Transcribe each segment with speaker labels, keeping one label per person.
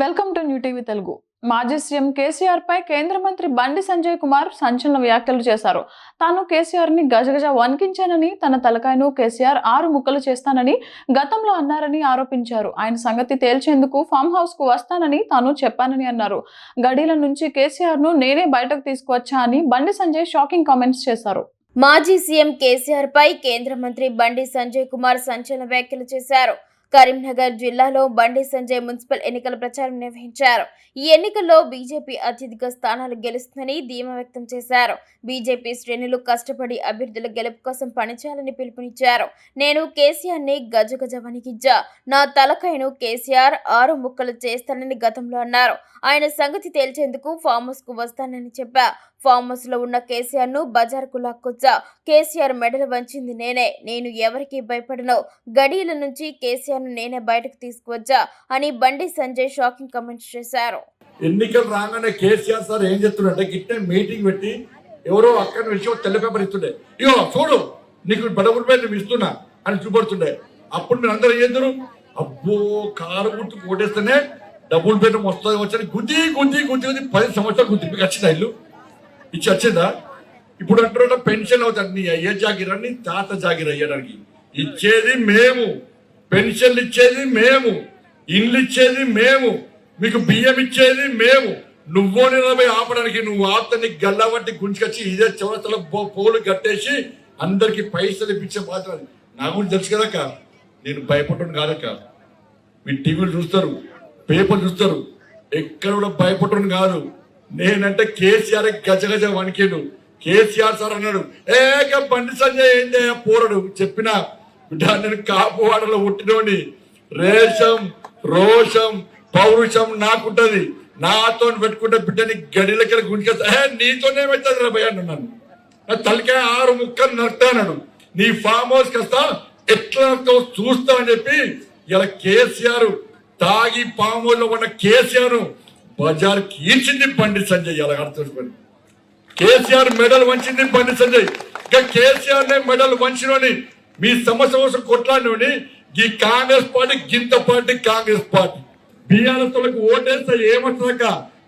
Speaker 1: Welcome to new TV Telugu. మాజీ CM KCR పై కేంద్ర మంత్రి బండి సంజయ్ కుమార్ సంచలన వ్యాఖ్యలు చేశారు. తాను కేసీఆర్ని గజగజ వణికించానని తన తలకాయను కేసీఆర్ ఆరు ముక్కలు చేస్తానని గతంలో అన్నారని ఆరోపించారు. ఆయన సంగతి తేల్చేందుకు ఫామ్ హౌస్కు వస్తానని తాను చెప్పానని అన్నారు. గడీల నుంచి కేసీఆర్ను నేనే బయటకు తీసుకువచ్చా అని బండి సంజయ్ షాకింగ్ కామెంట్స్ చేశారు.
Speaker 2: మాజీ సీఎం కేసీఆర్ పై కేంద్ర మంత్రి బండి సంజయ్ కుమార్ సంచలన వ్యాఖ్యలు చేశారు. కరీంనగర్ జిల్లాలో బండి సంజయ్ మున్సిపల్ ఎన్నికల ప్రచారం నిర్వహించారు. ఈ ఎన్నికల్లో బీజేపీ అత్యధిక స్థానాలు గెలుస్తుందని ధీమా వ్యక్తం చేశారు. బీజేపీ శ్రేణులు కష్టపడి అభ్యర్థుల గెలుపు కోసం పనిచేయాలని పిలుపునిచ్చారు. నేను కేసీఆర్ని గజగజ వణికిజ్జా నా తలకాయను కేసీఆర్ ఆరు ముక్కలు చేస్తానని గతంలో అన్నారు. ఆయన సంగతి తేల్చేందుకు ఫామ్ హౌస్కు వస్తానని చెప్పా. ఫామ్ హౌస్లో ఉన్న కేసీఆర్ను బజార్కు లాక్కొచ్చా. కేసీఆర్ మెడలు వంచింది నేనే. నేను ఎవరికి భయపడను. గడియల నుంచి కేసీఆర్ ను నేనే బయటకు తీసుకువచ్చా అని బండి సంజయ్ షాకింగ్ కామెంట్స్ చేశారు.
Speaker 3: ఎన్నికలు రాగానే కేసీఆర్ సార్ ఏం చెప్తున్నాడంటే గిట్టే మీటింగ్ పెట్టి ఎవరో అక్కడ విషయం తెల్ల పేపర్ ఇస్తుండే. ఇగో చూడు నీకు బడగుడి పేరు ఇస్తున్నా అని చూపడుతుండే. అప్పుడు మీరు అందరూ ఏం చేద్దరు అబ్బో కారు గుర్తు కొట్టేస్తేనే డబుల్ బెడ్రూమ్ వస్తుంది వచ్చని గుద్ది గుద్ది గుద్ది గుద్ది పది సంవత్సరాలు గుద్ది. మీకు వచ్చిందా ఇల్లు? ఇచ్చి వచ్చిందా? ఇప్పుడు అంటారు పెన్షన్ అవుతుంది నీ అయ్యే జాగిరని తాత జాగిర అయ్యడానికి. ఇచ్చేది మేము. పెన్షన్లు ఇచ్చేది మేము ఇండ్లు ఇచ్చేది మేము మీకు బియ్యం ఇచ్చేది మేము. నువ్వో నిలబై ఆపడానికి నువ్వు ఆప్తని గల్లబట్టి గుంజుకొచ్చి ఇదే చివరతల పోలు కట్టేసి అందరికి పైసలు ఇప్పించే బాధ్యత నా గురించి తెలుసు కదక్క? నేను భయపడ్డాను కాదక్క. మీ టీవీలు చూస్తారు పేపర్ చూస్తారు. ఎక్కడ కూడా భయపడ్డాను కాదు. నేనంటే కేసీఆర్ గజగజ వణికేడు. కేసీఆర్ సార్ అన్నాడు ఏక బండి సంజయ్ చేయ పోరడు? చెప్పిన బిడ్డ నేను కాపువాడలో పుట్టినోని రేషం రోషం పౌరుషం నాకుంటది. నాతో పెట్టుకుంటే బిడ్డని గడిలకెళ్ళి గుంజుకొస్తా ఏ నీతోనే పెట్టదు రా భయ నన్ను. నా ఆరు ముక్కలు నడతానడు నీ ఫామ్ హౌస్ కస్తా ఎట్లా చూస్తా అని చెప్పి ఇలా కేసీఆర్ తాగి ఫామ్ హౌస్లో ఉన్న కేసీఆర్ బజార్ కీర్చింది బండి సంజయ్ ఇలా అర్థం కేసీఆర్ మెడల్ వంచింది బండి సంజయ్. ఇంకా కేసీఆర్ మెడల్ వంచినోని మీ సమస్య కోసం కొట్లాడినోని ఈ కాంగ్రెస్ పార్టీ గింత పార్టీ కాంగ్రెస్ పార్టీ. బీఆర్ఎస్ వాళ్ళకి ఓటేస్తే ఏమొస్తుందక్క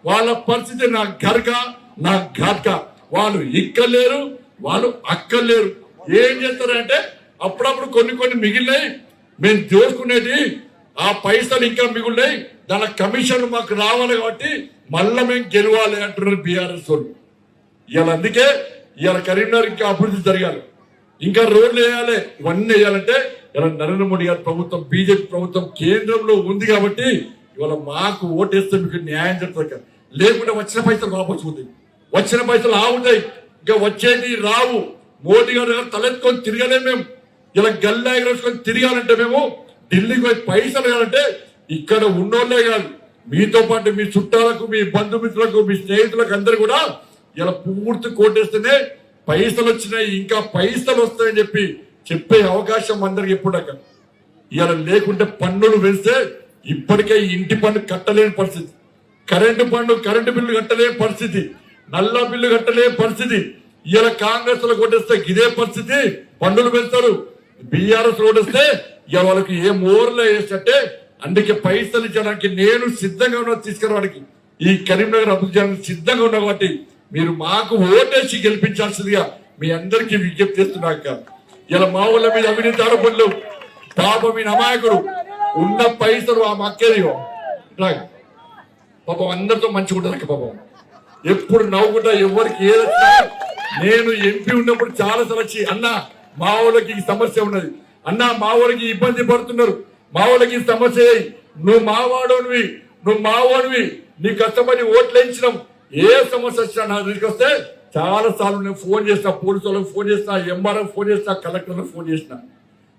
Speaker 3: వాళ్ళ పరిస్థితి నా గర్గ నా ఘాట్క వాళ్ళు ఇక్కలేరు వాళ్ళు అక్కలేరు ఏం చేస్తారంటే అప్పుడప్పుడు కొన్ని కొన్ని మిగిలినాయి. మేము దోసుకునేది ఆ పైసలు ఇంకా మిగులున్నాయి దాని కమిషన్ మాకు రావాలి కాబట్టి మళ్ళీ మేము గెలవాలి అంటున్నారు బీఆర్ఎస్ వాళ్ళు. ఇవాళ అందుకే ఇవాళ కరీంనగర్ ఇంకా అభివృద్ధి జరగాలి. ఇంకా రోడ్లు వేయాలి. ఇవన్నీ వేయాలంటే ఇలా నరేంద్ర మోడీ గారి ప్రభుత్వం బీజేపీ ప్రభుత్వం కేంద్రంలో ఉంది కాబట్టి ఇవాళ మాకు ఓటేస్తే మీకు న్యాయం జరుగుతుంది. కదా. లేకుంటే వచ్చిన పైసలు వాపసు వచ్చిన పైసలు ఆవుతాయి ఇంకా వచ్చేది రావు. మోడీ గారు తలెత్తుకొని తిరగలేము మేము. ఇలా గల్లా ఎగరేసుకొని తిరగాలంటే మేము ఢిల్లీకి పోయి పైసలు కావాలంటే ఇక్కడ ఉన్నోళ్ళే కాదు. మీతో పాటు మీ చుట్టాలకు మీ బంధుమిత్రులకు మీ స్నేహితులకు అందరు కూడా ఇలా పూర్తి కోటేస్తేనే పైసలు వచ్చినాయి ఇంకా పైసలు వస్తాయని చెప్పి చెప్పే అవకాశం అందరికి ఎప్పుడక ఇలా లేకుంటే పన్నులు వేస్తే ఇప్పటికే ఇంటి పన్ను కట్టలేని పరిస్థితి. కరెంటు పన్ను కరెంటు బిల్లు కట్టలేని పరిస్థితి. నల్ల బిల్లు కట్టలేని పరిస్థితి. ఇలా కాంగ్రెస్లో కొట్టేస్తే ఇదే పరిస్థితి పన్నులు పెంచారు బీఆర్ఎస్ కొట్టేస్తే ఇక వాళ్ళకి ఏ మోర్లో వేస్తే అందుకే పైసలు ఇచ్చడానికి నేను సిద్ధంగా ఉన్నా తీసుకురావడానికి. ఈ కరీంనగర్ అభివృద్ధి సిద్ధంగా ఉన్నా కాబట్టి మీరు మాకు ఓటేసి గెలిపించాల్సిందిగా మీ అందరికీ విజ్ఞప్తి చేస్తున్నాక ఇలా మా ఊళ్ళ మీద అవినీతి ఆరోపణలు పాప మీ అమాయకుడు ఉన్న పైసలు ఆ మక్కేది పాపం అందరితో మంచిగా ఉంటుంది పాపం. ఎప్పుడు నవ్వుకుంటా ఎవరికి ఏదైనా నేను ఎంపీ ఉన్నప్పుడు చాలా సరచి అన్న మా వాళ్ళకి ఈ సమస్య ఉన్నది. అన్న మా వాళ్ళకి ఇబ్బంది పడుతున్నారు. మా వాళ్ళకి సమస్య నువ్వు మావాడోనివి నువ్వు మావాడివి. నీ కష్టపడి ఓట్లు ఏ సమస్య వచ్చినా నా దగ్గరికి వస్తే చాలా సార్లు నేను ఫోన్ చేసిన పోలీసు వాళ్ళకి ఫోన్ చేసిన ఎంఆర్ఎం ఫోన్ చేసిన కలెక్టర్లకు ఫోన్ చేసిన.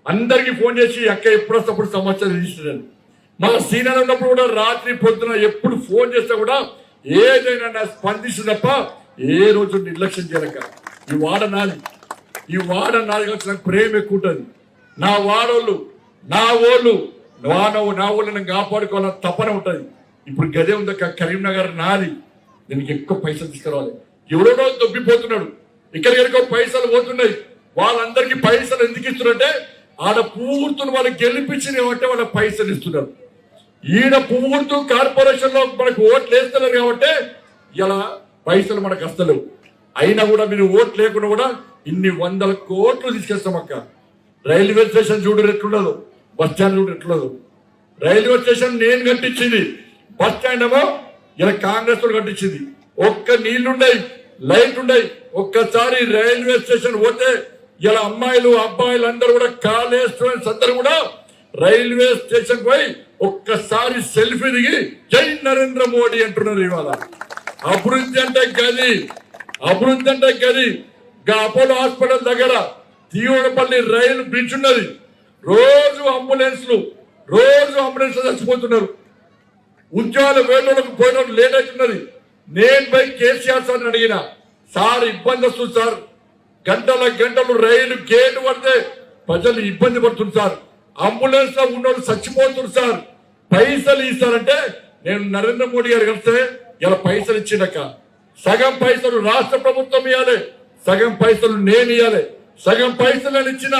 Speaker 3: అందరికీ ఫోన్ చేసి అక్క ఎప్పుడు వస్తప్పుడు సమస్య తీసుకున్నాను మా సీనియర్ ఉన్నప్పుడు కూడా రాత్రి పొద్దున ఎప్పుడు ఫోన్ చేస్తే కూడా ఏదైనా నా స్పందించు తప్ప ఏ రోజు నిర్లక్ష్యం చేయక ఈ వాడ నాది. ఈ వాడ నాది వచ్చిన నాకు ప్రేమ ఎక్కువ ఉంటుంది. నా వాడోళ్ళు నా ఓళ్ళు నా నా ఊళ్ళని కాపాడుకోవాలని తపన ఉంటుంది. ఇప్పుడు గదే ఉంది కరీంనగర్ నాది. దీనికి ఎక్కువ పైసలు తీసుకురావాలి. ఎవడో దొబ్బిపోతున్నాడు ఇక్కడికి పైసలు పోతున్నాయి. వాళ్ళందరికీ పైసలు ఎందుకు ఇస్తున్నారంటే ఆడ పూర్తులు వాళ్ళు గెలిపించినవంటే వాళ్ళ పైసలు ఇస్తున్నారు. ఈయన పూర్తు కార్పొరేషన్లో మనకు ఓట్లు వేస్తున్నారు కాబట్టి ఇలా పైసలు మనకు వస్తలేవు. అయినా కూడా మీరు ఓట్లు లేకుండా కూడా ఇన్ని వందల కోట్లు తీసుకెళ్తాం అక్క. రైల్వే స్టేషన్ చూడడం ఎట్లుండదు. బస్ స్టాండ్ చూడు ఎట్లుండదు. రైల్వే స్టేషన్ నేను కట్టించింది. బస్ స్టాండ్ ఏమో ఇలా కాంగ్రెస్ వాళ్ళు కట్టించింది. ఒక్క నీళ్ళుండయి లైట్ ఉండయి ఒక్కసారి రైల్వే స్టేషన్ పోతే ఇలా అమ్మాయిలు అబ్బాయిలు అందరూ కూడా కాలేజ్ స్టూడెంట్స్ అందరూ కూడా రైల్వే స్టేషన్ పోయి ఒక్కసారి సెల్ఫీ దిగి జై నరేంద్ర మోడీ అంటున్నారు ఇవాళ. అభివృద్ధి అంటే గది అభివృద్ధి అంటే గది. అపోలో హాస్పిటల్ దగ్గర తీవడపల్లి రైలు బ్రిడ్జ్ ఉన్నది. రోజు అంబులెన్స్లు రోజు అంబులెన్స్ చచ్చిపోతున్నారు ఉద్యోగాలు వేటోళ్ళకు పోయడం లేట్ అవుతున్నది నేను పోయి కేసీఆర్ సార్ అడిగిన సార్ ఇబ్బంది వస్తుంది సార్. గంటల గంటలు రైలు గేటు పడితే ప్రజలు ఇబ్బంది పడుతుంది సార్. అంబులెన్స్లో ఉన్నోళ్ళు చచ్చిపోతున్నారు సార్. పైసలు ఇస్తారంటే నేను నరేంద్ర మోడీ గారు కలిస్తే ఇలా పైసలు ఇచ్చినాక సగం పైసలు రాష్ట్ర ప్రభుత్వం ఇవ్వాలి సగం పైసలు నేను ఇవ్వాలి సగం పైసలు నేను ఇచ్చిన